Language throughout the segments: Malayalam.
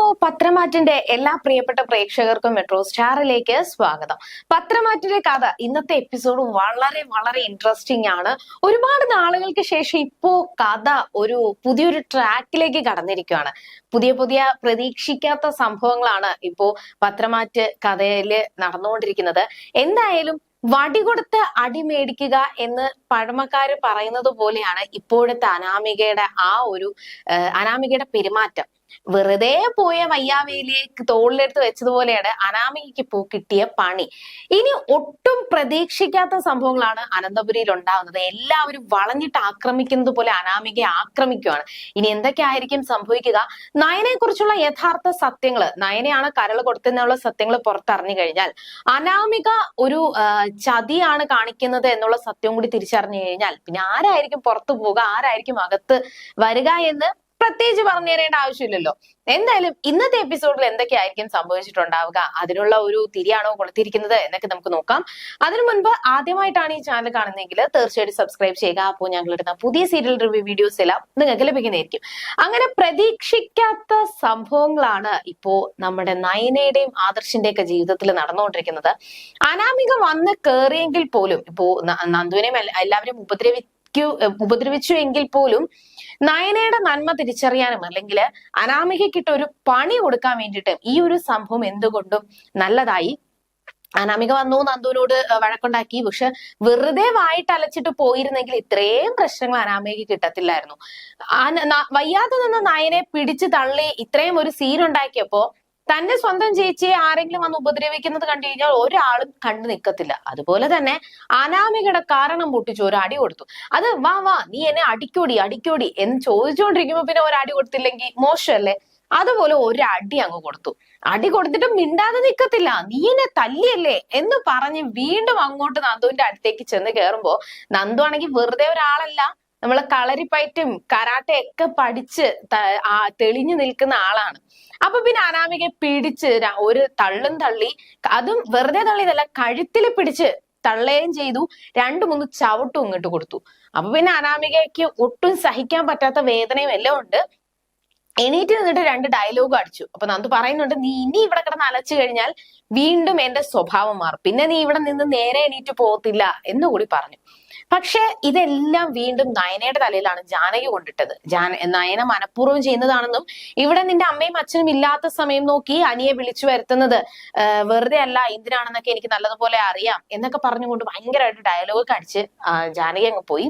ഹലോ പത്രമാറ്റിന്റെ എല്ലാ പ്രിയപ്പെട്ട പ്രേക്ഷകർക്കും മെട്രോ സ്റ്റാറിലേക്ക് സ്വാഗതം. പത്രമാറ്റിന്റെ കഥ ഇന്നത്തെ എപ്പിസോഡ് വളരെ വളരെ ഇൻട്രസ്റ്റിംഗ് ആണ്. ഒരുപാട് നാളുകൾക്ക് ശേഷം ഇപ്പോ കഥ ഒരു പുതിയൊരു ട്രാക്കിലേക്ക് കടന്നിരിക്കുകയാണ് പുതിയ പുതിയ പ്രതീക്ഷിക്കാത്ത സംഭവങ്ങളാണ് ഇപ്പോ പത്രമാറ്റ് കഥയിൽ നടന്നുകൊണ്ടിരിക്കുന്നത്. എന്തായാലും വടികൊടുത്ത് അടി മേടിക്കുക എന്ന് പഴമക്കാര് പറയുന്നത് പോലെയാണ് ഇപ്പോഴത്തെ അനാമികയുടെ ആ ഒരു അനാമികയുടെ പെരുമാറ്റം. വെറുതെ പോയ വയ്യാവേലിയെ തോളിലെടുത്ത് വെച്ചതുപോലെയാണ് അനാമികയ്ക്ക് പൂ കിട്ടിയ പണി. ഇനി ഒട്ടും പ്രതീക്ഷിക്കാത്ത സംഭവങ്ങളാണ് അനന്തപുരിയിൽ ഉണ്ടാകുന്നത് എല്ലാവരും വളഞ്ഞിട്ട് ആക്രമിക്കുന്നത് പോലെ അനാമികയെ ആക്രമിക്കുകയാണ് ഇനി എന്തൊക്കെ ആയിരിക്കും സംഭവിക്കുക? നയനെ കുറിച്ചുള്ള യഥാർത്ഥ സത്യങ്ങൾ നയനെയാണ് കരൾ കൊടുത്തെന്നുള്ള സത്യങ്ങൾ പുറത്തറിഞ്ഞു കഴിഞ്ഞാൽ അനാമിക ഒരു ചതിയാണ് കാണിക്കുന്നത് എന്നുള്ള സത്യം കൂടി തിരിച്ചറിഞ്ഞു കഴിഞ്ഞാൽ പിന്നെ ആരായിരിക്കും പുറത്തു പോവുക? ആരായിരിക്കും അകത്ത് വരിക എന്ന് പ്രത്യേകിച്ച് പറഞ്ഞു തരേണ്ട ആവശ്യമില്ലല്ലോ. എന്തായാലും ഇന്നത്തെ എപ്പിസോഡിൽ എന്തൊക്കെയായിരിക്കും സംഭവിച്ചിട്ടുണ്ടാവുക? അതിനുള്ള ഒരു തിരിയാണോ കൊളുത്തിരിക്കുന്നത് എന്നൊക്കെ നമുക്ക് നോക്കാം. അതിനു മുൻപ് ആദ്യമായിട്ടാണ് ഈ ചാനൽ കാണുന്നതെങ്കിൽ തീർച്ചയായിട്ടും സബ്സ്ക്രൈബ് ചെയ്യുക. അപ്പോൾ ഞങ്ങൾ ഇടുന്ന പുതിയ സീരിയൽ റിവ്യൂ വീഡിയോസ് എല്ലാം നിങ്ങൾക്ക് ലഭിക്കുന്നതായിരിക്കും. അങ്ങനെ പ്രതീക്ഷിക്കാത്ത സംഭവങ്ങളാണ് ഇപ്പോ നമ്മുടെ നയനയുടെയും ആദർശിന്റെ ഒക്കെ ജീവിതത്തിൽ നടന്നുകൊണ്ടിരിക്കുന്നത്. അനാമിക വന്ന് കയറിയെങ്കിൽ പോലും ഇപ്പോ നന്ദുവിനെയും എല്ലാ- എല്ലാവരും ഉപദ്രവിക്കു ഉപദ്രവിച്ചു എങ്കിൽ പോലും നയനയുടെ നന്മ തിരിച്ചറിയാനും അല്ലെങ്കിൽ അനാമികയ്ക്കിട്ട് ഒരു പണി കൊടുക്കാൻ വേണ്ടിയിട്ട് ഈ ഒരു സംഭവം എന്തുകൊണ്ടും നല്ലതായി. അനാമിക വന്നു നന്ദുവിനോട് വഴക്കുണ്ടാക്കി. പക്ഷെ വെറുതെ വായിട്ട് അലച്ചിട്ട് പോയിരുന്നെങ്കിൽ ഇത്രയും പ്രശ്നങ്ങൾ അനാമികയ്ക്ക് കിട്ടത്തില്ലായിരുന്നു. വയ്യാതെ നിന്ന് നയനെ പിടിച്ചു തള്ളി ഇത്രയും ഒരു സീൻ ഉണ്ടാക്കിയപ്പോ തന്റെ സ്വന്തം ചേച്ചിയെ ആരെങ്കിലും വന്ന് ഉപദ്രവിക്കുന്നത് കണ്ടു കഴിഞ്ഞാൽ ഒരാളും കണ്ടു നിൽക്കത്തില്ല. അതുപോലെ തന്നെ അനാമികയുടെ കാരണം പൊട്ടിച്ചു ഒരു അടി കൊടുത്തു. അത് വാ വാ നീ എന്നെ അടിക്കോടി അടിക്കോടി എന്ന് ചോദിച്ചുകൊണ്ടിരിക്കുമ്പോ പിന്നെ ഒരടി കൊടുത്തില്ലെങ്കിൽ മോശമല്ലേ? അതുപോലെ ഒരു അടി അങ്ങ് കൊടുത്തു. അടി കൊടുത്തിട്ട് മിണ്ടാതെ നിൽക്കത്തില്ല നീ എന്നെ തല്ലിയല്ലേ എന്ന് പറഞ്ഞ് വീണ്ടും അങ്ങോട്ട് നന്ദുവിന്റെ അടുത്തേക്ക് ചെന്ന് കയറുമ്പോ നന്ദു ആണെങ്കിൽ വെറുതെ ഒരാളല്ല. നമ്മളെ കളരിപ്പയറ്റും കരാട്ടെ ഒക്കെ പഠിച്ച് തെളിഞ്ഞു നിൽക്കുന്ന ആളാണ്. അപ്പൊ പിന്നെ അനാമികയെ പിടിച്ച് ഒരു തള്ളും തള്ളി അതും വെറുതെ തള്ളിയതല്ല കഴുത്തിൽ പിടിച്ച് തള്ളുകയും ചെയ്തു രണ്ടു മൂന്ന് ചവിട്ടും ഇങ്ങോട്ട് കൊടുത്തു. അപ്പൊ പിന്നെ അനാമികയ്ക്ക് ഒട്ടും സഹിക്കാൻ പറ്റാത്ത വേദനയും എല്ലാം ഉണ്ട്. എണീറ്റ് നിന്നിട്ട് രണ്ട് ഡയലോഗ് അടിച്ചു. അപ്പൊ നന്ദു പറയുന്നുണ്ട് നീ ഇനി ഇവിടെ കിടന്ന് അലച്ചു കഴിഞ്ഞാൽ വീണ്ടും എന്റെ സ്വഭാവം മാറും. പിന്നെ നീ ഇവിടെ നിന്ന് നേരെ എണീറ്റ് പോകത്തില്ല എന്നുകൂടി പറഞ്ഞു. പക്ഷെ ഇതെല്ലാം വീണ്ടും നയനയുടെ തലയിലാണ് ജാനകി കൊണ്ടിട്ടത്. ജാന നയന മനഃപൂർവം ചെയ്യുന്നതാണെന്നും ഇവിടെ നിന്റെ അമ്മയും അച്ഛനും ഇല്ലാത്ത സമയം നോക്കി അനിയെ വിളിച്ചു വരുത്തുന്നത് വെറുതെ അല്ല എന്തിനാണെന്നൊക്കെ എനിക്ക് നല്ലതുപോലെ അറിയാം എന്നൊക്കെ പറഞ്ഞുകൊണ്ട് ഭയങ്കരമായിട്ട് ഡയലോഗ് അടിച്ച് ജാനകി അങ്ങ് പോയി.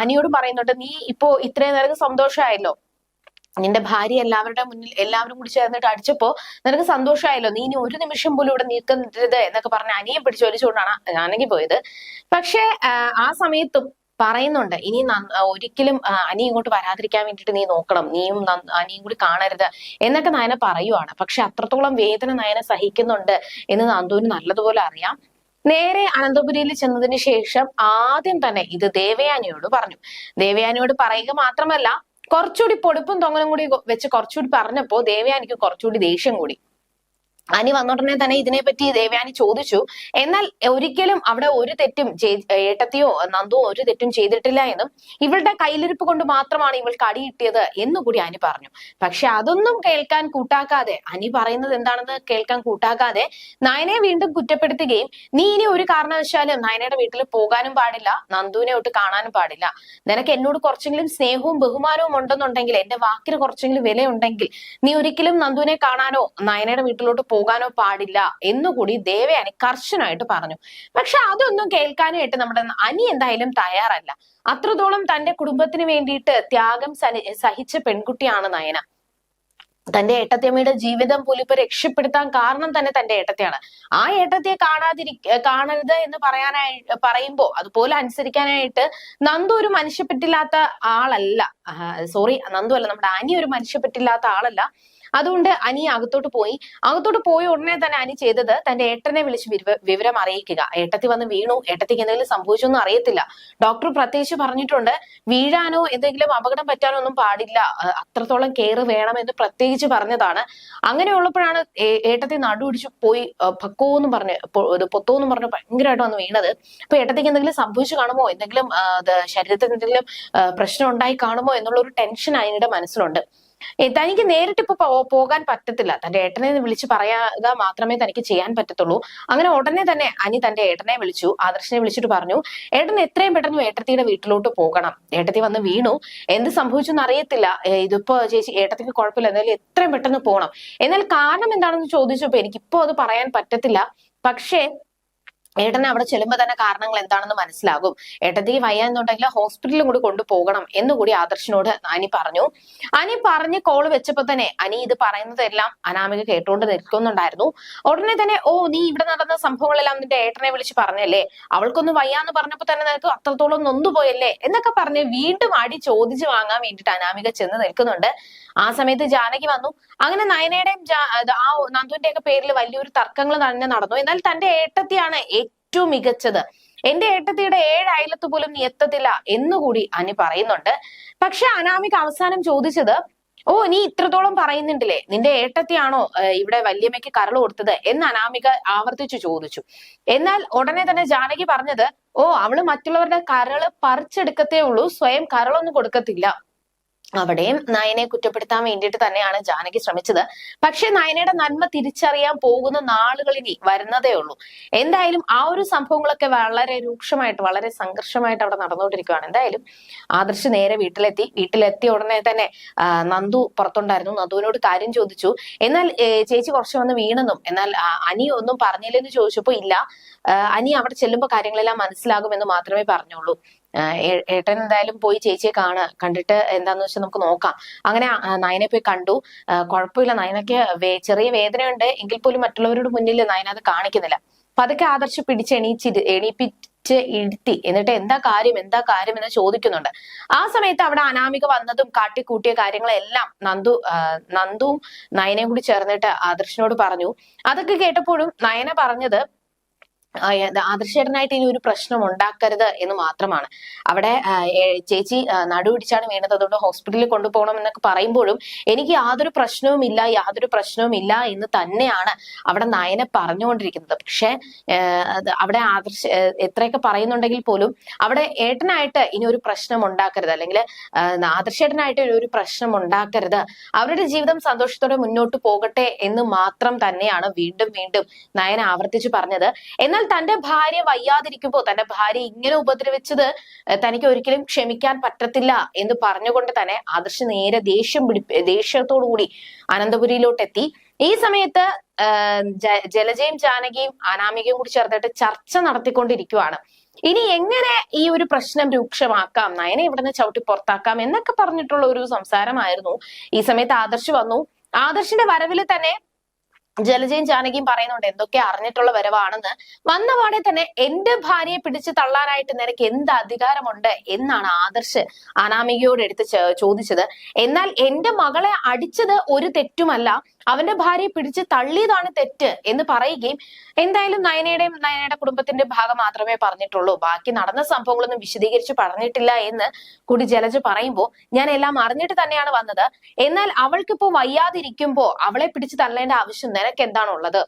അനിയോട് പറയുന്നുണ്ട് നീ ഇപ്പോ ഇത്രയും നേരം സന്തോഷമായല്ലോ. നിന്റെ ഭാര്യ എല്ലാവരുടെ മുന്നിൽ എല്ലാവരും കൂടി ചേർന്നിട്ട് അടിച്ചപ്പോ നിനക്ക് സന്തോഷമായല്ലോ? നീ ഇനി ഒരു നിമിഷം പോലും ഇവിടെ നിൽക്കരുത് എന്നൊക്കെ പറഞ്ഞ് അനിയെ പിടിച്ച് വലിച്ചുകൊണ്ടാണ് ജാനകി പോയത്. പക്ഷേ ആ സമയത്തും പറയുന്നുണ്ട് ഇനി ഒരിക്കലും അനി ഇങ്ങോട്ട് വരാതിരിക്കാൻ വേണ്ടിയിട്ട് നീ നോക്കണം. നീയും അനിയും കൂടി കാണരുത് എന്നൊക്കെ നയന പറയുവാണ്. പക്ഷെ അത്രത്തോളം വേദന നയന സഹിക്കുന്നുണ്ട് എന്ന് നന്ദുവിന് നല്ലതുപോലെ അറിയാം. നേരെ അനന്തപുരിയിൽ ചെന്നതിന് ശേഷം ആദ്യം തന്നെ ഇത് ദേവയാനിയോട് പറഞ്ഞു. ദേവയാനിയോട് പറയുക മാത്രമല്ല കുറച്ചുകൂടി പൊടുപ്പും തൊങ്ങലും കൂടി വെച്ച് കുറച്ചുകൂടി പറഞ്ഞപ്പോ ദേവയാനിക്ക് കുറച്ചുകൂടി ദേഷ്യം കൂടി. അനി വന്നോടനെ തന്നെ ഇതിനെപ്പറ്റി ദേവ്യാനി ചോദിച്ചു. എന്നാൽ ഒരിക്കലും അവിടെ ഒരു തെറ്റും ഏട്ടത്തിയോ നന്ദോ ഒരു തെറ്റും ചെയ്തിട്ടില്ല എന്നും ഇവളുടെ കയ്യിലിരിപ്പ് കൊണ്ട് മാത്രമാണ് ഇവൾക്ക് അടി കിട്ടിയത് എന്നുകൂടി അനി പറഞ്ഞു. പക്ഷെ അതൊന്നും കേൾക്കാൻ കൂട്ടാക്കാതെ അനി പറയുന്നത് എന്താണെന്ന് കേൾക്കാൻ കൂട്ടാക്കാതെ നയനെ വീണ്ടും കുറ്റപ്പെടുത്തുകയും നീ ഇനി ഒരു കാരണവശാലും നയനയുടെ വീട്ടിൽ പോകാനും പാടില്ല നന്ദുവിനെ ഒട്ട് കാണാനും പാടില്ല. നിനക്ക് എന്നോട് കുറച്ചെങ്കിലും സ്നേഹവും ബഹുമാനവും ഉണ്ടെന്നുണ്ടെങ്കിൽ എന്റെ വാക്കിന് കുറച്ചെങ്കിലും വിലയുണ്ടെങ്കിൽ നീ ഒരിക്കലും നന്ദുവിനെ കാണാനോ നയനയുടെ വീട്ടിലോട്ട് പോകാനോ പാടില്ല എന്നുകൂടി ദേവയാനി കർശനായിട്ട് പറഞ്ഞു. പക്ഷെ അതൊന്നും കേൾക്കാനായിട്ട് നമ്മുടെ അനി എന്തായാലും തയ്യാറല്ല. അത്രത്തോളം തന്റെ കുടുംബത്തിന് വേണ്ടിയിട്ട് ത്യാഗം സഹിച്ച പെൺകുട്ടിയാണ് നയന. തന്റെ ഏട്ടത്തിയമ്മയുടെ ജീവിതം പോലും ഇപ്പൊ രക്ഷപ്പെടുത്താൻ കാരണം തന്നെ തന്റെ ഏട്ടത്തെയാണ്. ആ ഏട്ടത്തെ കാണാതിരി കാണരുത് എന്ന് പറയാനായി പറയുമ്പോ അതുപോലെ അനുസരിക്കാനായിട്ട് നന്ദു ഒരു മനുഷ്യപ്പെട്ടില്ലാത്ത ആളല്ല. സോറി നന്ദു അല്ല നമ്മുടെ അനി ഒരു മനുഷ്യപ്പെട്ടില്ലാത്ത ആളല്ല. അതുകൊണ്ട് അനി അകത്തോട്ട് പോയി. അകത്തോട്ട് പോയ ഉടനെ തന്നെ അനി ചെയ്തത് തന്റെ ഏട്ടനെ വിളിച്ച് വിവരം അറിയിക്കുക. ഏട്ടത്തി വന്ന് വീണു. ഏട്ടത്തിക്ക് എന്തെങ്കിലും സംഭവിച്ചൊന്നും അറിയത്തില്ല. ഡോക്ടർ പ്രത്യേകിച്ച് പറഞ്ഞിട്ടുണ്ട് വീഴാനോ എന്തെങ്കിലും അപകടം പറ്റാനോ ഒന്നും പാടില്ല അത്രത്തോളം കെയർ വേണമെന്ന് പ്രത്യേകിച്ച് പറഞ്ഞതാണ്. അങ്ങനെയുള്ളപ്പോഴാണ് ഏട്ടത്തി നടുപിടിച്ച് പോയി പക്കോ എന്ന് പറഞ്ഞ് പൊത്തോ എന്ന് പറഞ്ഞ് ഭയങ്കരമായിട്ട് വന്ന് വീണത്. അപ്പൊ ഏട്ടത്തിക്ക് എന്തെങ്കിലും സംഭവിച്ചു കാണുമോ? എന്തെങ്കിലും ശരീരത്തിൽ എന്തെങ്കിലും പ്രശ്നം ഉണ്ടായി കാണുമോ? എന്നുള്ള ഒരു ടെൻഷൻ അതിനിടെ മനസ്സിലുണ്ട്. തനിക്ക് നേരിട്ട് ഇപ്പൊ പോകാൻ പറ്റത്തില്ല. തന്റെ ഏട്ടനെ വിളിച്ച് പറയുക മാത്രമേ തനിക്ക് ചെയ്യാൻ പറ്റത്തുള്ളൂ. അങ്ങനെ ഉടനെ തന്നെ അനി തന്റെ ഏട്ടനെ വിളിച്ചു. ആദർശനെ വിളിച്ചിട്ട് പറഞ്ഞു ഏട്ടൻ എത്രയും പെട്ടെന്ന് ഏട്ടത്തിയുടെ വീട്ടിലോട്ട് പോകണം. ഏട്ടത്തി വന്ന് വീണു. എന്ത് സംഭവിച്ചു അറിയത്തില്ല. ഇതിപ്പോ ചേച്ചി ഏട്ടത്തിക്ക് കുഴപ്പമില്ല. എന്നാലും എത്രയും പെട്ടെന്ന് പോകണം എന്നാൽ കാരണം എന്താണെന്ന് ചോദിച്ചപ്പോ എനിക്കിപ്പോ അത് പറയാൻ പറ്റത്തില്ല. പക്ഷേ ഏട്ടനെ അവിടെ ചെല്ലുമ്പോൾ തന്നെ കാരണങ്ങൾ എന്താണെന്ന് മനസ്സിലാകും. ഏട്ടത്തേക്ക് വയ്യ എന്നുണ്ടെങ്കിൽ ഹോസ്പിറ്റലിൽ കൂടി കൊണ്ടുപോകണം എന്നുകൂടി ആദർശിനോട് അനി പറഞ്ഞു. അനി പറഞ്ഞ് കോൾ വെച്ചപ്പോ തന്നെ അനി ഇത് പറയുന്നതെല്ലാം അനാമിക കേട്ടുകൊണ്ട് നിൽക്കുന്നുണ്ടായിരുന്നു. ഉടനെ തന്നെ ഓ നീ ഇവിടെ നടന്ന സംഭവങ്ങളെല്ലാം നിന്റെ ഏട്ടനെ വിളിച്ച് പറഞ്ഞല്ലേ? അവൾക്കൊന്ന് വയ്യാന്ന് പറഞ്ഞപ്പോ തന്നെ നിനക്ക് അത്രത്തോളം നൊന്തുപോയല്ലേ എന്നൊക്കെ പറഞ്ഞ് വീണ്ടും അടി ചോദിച്ചു വാങ്ങാൻ വേണ്ടിയിട്ട് അനാമിക ചെന്ന് നിൽക്കുന്നുണ്ട്. ആ സമയത്ത് ജാനകി വന്നു. അങ്ങനെ നയനയുടെയും ആ നന്ദുവിന്റെ ഒക്കെ പേരിൽ വലിയൊരു തർക്കങ്ങൾ തന്നെ നടന്നു. എന്നാൽ തന്റെ ഏട്ടത്തിയാണ് ഏറ്റവും മികച്ചത്. എന്റെ ഏട്ടത്തിയുടെ ഏഴ് അയലത്ത് പോലും നീ എത്തത്തില്ല എന്നുകൂടി അനി പറയുന്നുണ്ട്. പക്ഷെ അനാമിക അവസാനം ചോദിച്ചത് ഓ നീ ഇത്രത്തോളം പറയുന്നുണ്ടല്ലേ? നിന്റെ ഏട്ടത്തിയാണോ ഇവിടെ വല്യമ്മയ്ക്ക് കരൾ കൊടുത്തത്? എന്ന് അനാമിക ആവർത്തിച്ചു ചോദിച്ചു. എന്നാൽ ഉടനെ തന്നെ ജാനകി പറഞ്ഞത് ഓ അവൾ മറ്റുള്ളവരുടെ കരൾ പറിച്ചെടുക്കത്തേ ഉള്ളൂ സ്വയം കരളൊന്നും കൊടുക്കത്തില്ല. അവിടെയും നയനെ കുറ്റപ്പെടുത്താൻ വേണ്ടിയിട്ട് തന്നെയാണ് ജാനകി ശ്രമിച്ചത്. പക്ഷെ നയനയുടെ നന്മ തിരിച്ചറിയാൻ പോകുന്ന നാളുകൾ ഇനി വരുന്നതേ ഉള്ളൂ. എന്തായാലും ആ ഒരു സംഭവങ്ങളൊക്കെ വളരെ രൂക്ഷമായിട്ട് വളരെ സംഘർഷമായിട്ട് അവിടെ നടന്നുകൊണ്ടിരിക്കുകയാണ്. എന്തായാലും ആദർശ് നേരെ വീട്ടിലെത്തി. വീട്ടിലെത്തിയ ഉടനെ തന്നെ നന്ദു പുറത്തുണ്ടായിരുന്നു. നന്ദുവിനോട് കാര്യം ചോദിച്ചു. എന്നാൽ ചേച്ചി കുറച്ച് വന്ന് വീണെന്നും എന്നാൽ അനി ഒന്നും പറഞ്ഞില്ലെന്ന് ചോദിച്ചപ്പോ ഇല്ല. അനി അവിടെ ചെല്ലുമ്പോൾ കാര്യങ്ങളെല്ലാം മനസ്സിലാകുമെന്ന് മാത്രമേ പറഞ്ഞുള്ളൂ. ഏട്ടൻ എന്തായാലും പോയി ചേച്ചിയെ കാണ കണ്ടിട്ട് എന്താന്ന് വെച്ചാൽ നമുക്ക് നോക്കാം. അങ്ങനെ നയനെ പോയി കണ്ടു. കുഴപ്പമില്ല നയനക്ക് ചെറിയ വേദനയുണ്ട്. എങ്കിൽ പോലും മറ്റുള്ളവരുടെ മുന്നിൽ നയന അത് കാണിക്കുന്നില്ല. പതുക്കെ ആദർശ് പിടിച്ച് എണീച്ചി എണീപ്പിച്ച് ഇരുത്തി. എന്നിട്ട് എന്താ കാര്യം എന്താ കാര്യം എന്ന് ചോദിക്കുന്നുണ്ട്. ആ സമയത്ത് അവിടെ അനാമിക വന്നതും കാട്ടിക്കൂട്ടിയ കാര്യങ്ങളെല്ലാം നന്ദു നന്ദു നന്ദുവും നയനയും കൂടി ചേർന്നിട്ട് ആദർശിനോട് പറഞ്ഞു. അതൊക്കെ കേട്ടപ്പോഴും നയന പറഞ്ഞത് ആദർശേട്ടനായിട്ട് ഇനി ഒരു പ്രശ്നം ഉണ്ടാക്കരുത് എന്ന് മാത്രമാണ്. അവിടെ ചേച്ചി നടുപിടിച്ചാണ് വീണത്. അതുകൊണ്ട് ഹോസ്പിറ്റലിൽ കൊണ്ടുപോകണം എന്നൊക്കെ പറയുമ്പോഴും എനിക്ക് യാതൊരു പ്രശ്നവും ഇല്ല യാതൊരു പ്രശ്നവും ഇല്ല എന്ന് തന്നെയാണ് അവിടെ നയനെ പറഞ്ഞുകൊണ്ടിരിക്കുന്നത്. പക്ഷെ അവിടെ ആദർശ എത്രയൊക്കെ പറയുന്നുണ്ടെങ്കിൽ പോലും അവിടെ ഏട്ടനായിട്ട് ഇനി ഒരു പ്രശ്നം ഉണ്ടാക്കരുത്. അല്ലെങ്കിൽ ആദർശേട്ടനായിട്ട് ഒരു പ്രശ്നം ഉണ്ടാക്കരുത്. അവരുടെ ജീവിതം സന്തോഷത്തോടെ മുന്നോട്ട് പോകട്ടെ എന്ന് മാത്രം തന്നെയാണ് വീണ്ടും വീണ്ടും നയന ആവർത്തിച്ച് പറഞ്ഞത്. എന്നാൽ തന്റെ ഭാര്യ വയ്യാതിരിക്കുമ്പോൾ തന്റെ ഭാര്യ ഇങ്ങനെ ഉപദ്രവിച്ചത് തനിക്ക് ഒരിക്കലും ക്ഷമിക്കാൻ പറ്റത്തില്ല എന്ന് പറഞ്ഞുകൊണ്ട് തന്നെ ആദർശ് നേരെ ദേഷ്യം പിടിപ്പ് ദേഷ്യത്തോടു കൂടി അനന്തപുരിയിലോട്ടെത്തി. ഈ സമയത്ത് ജലജയും ജാനകിയും അനാമികയും കൂടി ചേർത്തിട്ട് ചർച്ച നടത്തിക്കൊണ്ടിരിക്കുവാണ്. ഇനി എങ്ങനെ ഈ ഒരു പ്രശ്നം രൂക്ഷമാക്കാം? നയനെ ഇവിടുന്ന് ചവിട്ടി പുറത്താക്കാം എന്നൊക്കെ പറഞ്ഞിട്ടുള്ള ഒരു സംസാരമായിരുന്നു. ഈ സമയത്ത് ആദർശ് വന്നു. ആദർശിന്റെ വരവിൽ തന്നെ ജലജയും ജാനകിയും പറയുന്നുണ്ട് എന്തൊക്കെ അറിഞ്ഞിട്ടുള്ള വരവാണെന്ന്. വന്ന പാടെ തന്നെ എന്റെ ഭാര്യയെ പിടിച്ചു തള്ളാനായിട്ട് നിനക്ക് എന്ത് അധികാരമുണ്ട്? എന്നാണ് ആദർശ് അനാമികയോട് എടുത്ത് ചോദിച്ചത്. എന്നാൽ എന്റെ മകളെ അടിച്ചത് ഒരു തെറ്റുമല്ല. അവന്റെ ഭാര്യയെ പിടിച്ച് തള്ളിയതാണ് തെറ്റ് എന്ന് പറയുകയും എന്തായാലും നയനയുടെയും നയനയുടെ കുടുംബത്തിന്റെ ഭാഗം മാത്രമേ പറഞ്ഞിട്ടുള്ളൂ. ബാക്കി നടന്ന സംഭവങ്ങളൊന്നും വിശദീകരിച്ച് പറഞ്ഞിട്ടില്ല എന്ന് കൂടി ജലജ പറയുമ്പോൾ ഞാൻ എല്ലാം അറിഞ്ഞിട്ട് തന്നെയാണ് വന്നത്. എന്നാൽ അവൾക്കിപ്പോ വയ്യാതിരിക്കുമ്പോ അവളെ പിടിച്ച് തള്ളേണ്ട ആവശ്യം നിനക്ക് എന്താണുള്ളത്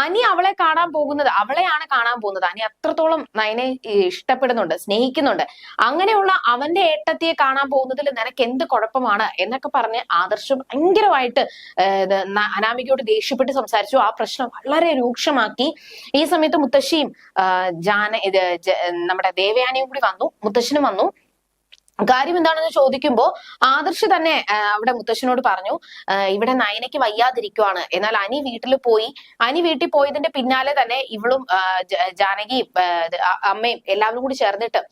അനി അവളെ കാണാൻ പോകുന്നത് അവളെയാണ് കാണാൻ പോകുന്നത്. അനി അത്രത്തോളം നയനെ ഇഷ്ടപ്പെടുന്നുണ്ട് സ്നേഹിക്കുന്നുണ്ട്. അങ്ങനെയുള്ള അവന്റെ ഏട്ടത്തിയെ കാണാൻ പോകുന്നതിൽ നിനക്ക് എന്ത് കുഴപ്പമാണ് എന്നൊക്കെ പറഞ്ഞ് ആദർശം ഭയങ്കരമായിട്ട് അനാമികയോട് ദേഷ്യപ്പെട്ട് സംസാരിച്ചു. ആ പ്രശ്നം വളരെ രൂക്ഷമാക്കി. ഈ സമയത്ത് മുത്തശ്ശിയും ജാന നമ്മുടെ ദേവയാനിയും കൂടി വന്നു. മുത്തശ്ശനും വന്നു. കാര്യം എന്താണെന്ന് ചോദിക്കുമ്പോൾ ആദർശ് തന്നെ അവിടെ മുത്തശ്ശനോട് പറഞ്ഞു ഇവിടെ നയനയ്ക്ക് വയ്യാതിരിക്കുവാണ്. എന്നാൽ അനി വീട്ടിൽ പോയി അനി വീട്ടിൽ പോയതിന്റെ പിന്നാലെ തന്നെ ഇവളും ജാനകിയും അമ്മയും എല്ലാവരും കൂടി ചേർന്നിട്ട്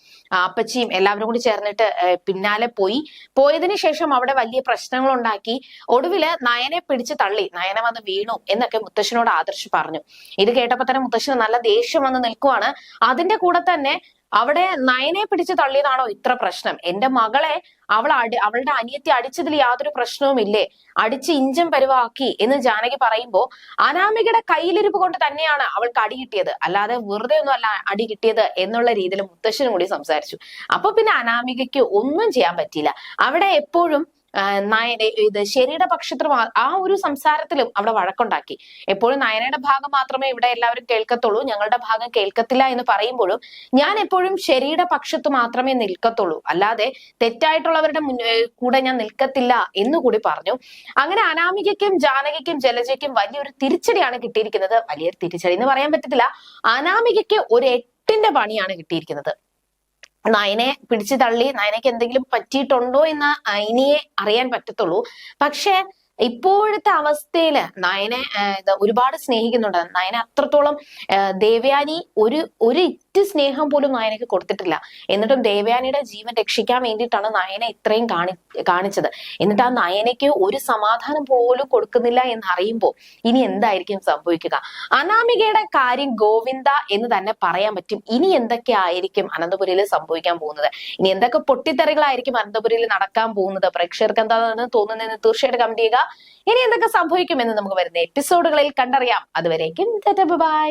അപ്പച്ചിയും എല്ലാവരും കൂടി ചേർന്നിട്ട് പിന്നാലെ പോയി. പോയതിനു ശേഷം അവിടെ വലിയ പ്രശ്നങ്ങൾ ഉണ്ടാക്കി ഒടുവിൽ നയനെ പിടിച്ച് തള്ളി. നയന വന്ന് വീണു എന്നൊക്കെ മുത്തശ്ശനോട് ആദർശ് പറഞ്ഞു. ഇത് കേട്ടപ്പോ തന്നെ മുത്തശ്ശന് നല്ല ദേഷ്യം വന്ന് നിൽക്കുവാണ്. അതിന്റെ കൂടെ തന്നെ അവിടെ നയനെ പിടിച്ച് തള്ളിയതാണോ ഇത്ര പ്രശ്നം? എന്റെ മകളെ അവൾ അടി അവളുടെ അനിയത്തി അടിച്ചതിൽ യാതൊരു പ്രശ്നവും ഇല്ലേ അടിച്ച് ഇഞ്ചം പരുവാക്കി എന്ന് ജാനകി പറയുമ്പോൾ അനാമികയുടെ കയ്യിലിരിപ്പ് കൊണ്ട് തന്നെയാണ് അവൾക്ക് അടി കിട്ടിയത്. അല്ലാതെ വെറുതെ ഒന്നും അല്ല അടി കിട്ടിയത് എന്നുള്ള രീതിയിൽ മുത്തശ്ശനും കൂടി സംസാരിച്ചു. അപ്പൊ പിന്നെ അനാമികയ്ക്ക് ഒന്നും ചെയ്യാൻ പറ്റിയില്ല. അവിടെ എപ്പോഴും നയന ഇത് ശരിയുടെ പക്ഷത്തിലും ആ- ഒരു സംസാരത്തിലും അവിടെ വഴക്കുണ്ടാക്കി. എപ്പോഴും നയനയുടെ ഭാഗം മാത്രമേ ഇവിടെ എല്ലാവരും കേൾക്കത്തുള്ളൂ. ഞങ്ങളുടെ ഭാഗം കേൾക്കത്തില്ല എന്ന് പറയുമ്പോഴും ഞാൻ എപ്പോഴും ശരിയുടെ പക്ഷത്ത് മാത്രമേ നിൽക്കത്തുള്ളൂ. അല്ലാതെ തെറ്റായിട്ടുള്ളവരുടെ കൂടെ ഞാൻ നിൽക്കത്തില്ല എന്നുകൂടി പറഞ്ഞു. അങ്ങനെ അനാമികയ്ക്കും ജാനകിക്കും ജലജയ്ക്കും വലിയൊരു തിരിച്ചടിയാണ് കിട്ടിയിരിക്കുന്നത്. വലിയൊരു തിരിച്ചടി എന്ന് പറയാൻ പറ്റത്തില്ല. അനാമികയ്ക്ക് ഒരു എട്ടിന്റെ പണിയാണ് കിട്ടിയിരിക്കുന്നത്. നയനെ പിടിച്ചു തള്ളി നയനയ്ക്ക് എന്തെങ്കിലും പറ്റിയിട്ടുണ്ടോ എന്ന് ഇനിയെ അറിയാൻ പറ്റത്തുള്ളൂ. പക്ഷെ ഇപ്പോഴത്തെ അവസ്ഥയിൽ നയനെ ഒരുപാട് സ്നേഹിക്കുന്നുണ്ട്. നയനെ അത്രത്തോളം ദേവയാനി ഒരു ഒരു ഇറ്റ് സ്നേഹം പോലും നായനയ്ക്ക് കൊടുത്തിട്ടില്ല. എന്നിട്ടും ദേവയാനിയുടെ ജീവൻ രക്ഷിക്കാൻ വേണ്ടിയിട്ടാണ് നയനെ ഇത്രയും കാണി കാണിച്ചത്. എന്നിട്ട് ആ നയനയ്ക്ക് ഒരു സമാധാനം പോലും കൊടുക്കുന്നില്ല എന്നറിയുമ്പോൾ ഇനി എന്തായിരിക്കും സംഭവിക്കുക? അനാമികയുടെ കാര്യം ഗോവിന്ദ എന്ന് തന്നെ പറയാൻ പറ്റും. ഇനി എന്തൊക്കെ ആയിരിക്കും അനന്തപുരിയിൽ സംഭവിക്കാൻ പോകുന്നത്? ഇനി എന്തൊക്കെ പൊട്ടിത്തെറികളായിരിക്കും അനന്തപുരിയിൽ നടക്കാൻ പോകുന്നത്? പ്രേക്ഷകർക്ക് എന്താണെന്ന് തോന്നുന്നതെന്ന് തീർച്ചയായിട്ടും കമന്റ് ചെയ്യുക. ഇനി എന്തൊക്കെ സംഭവിക്കുമെന്ന് നമുക്ക് വരുന്ന എപ്പിസോഡുകളിൽ കണ്ടറിയാം. അതുവരേക്കും ബൈ.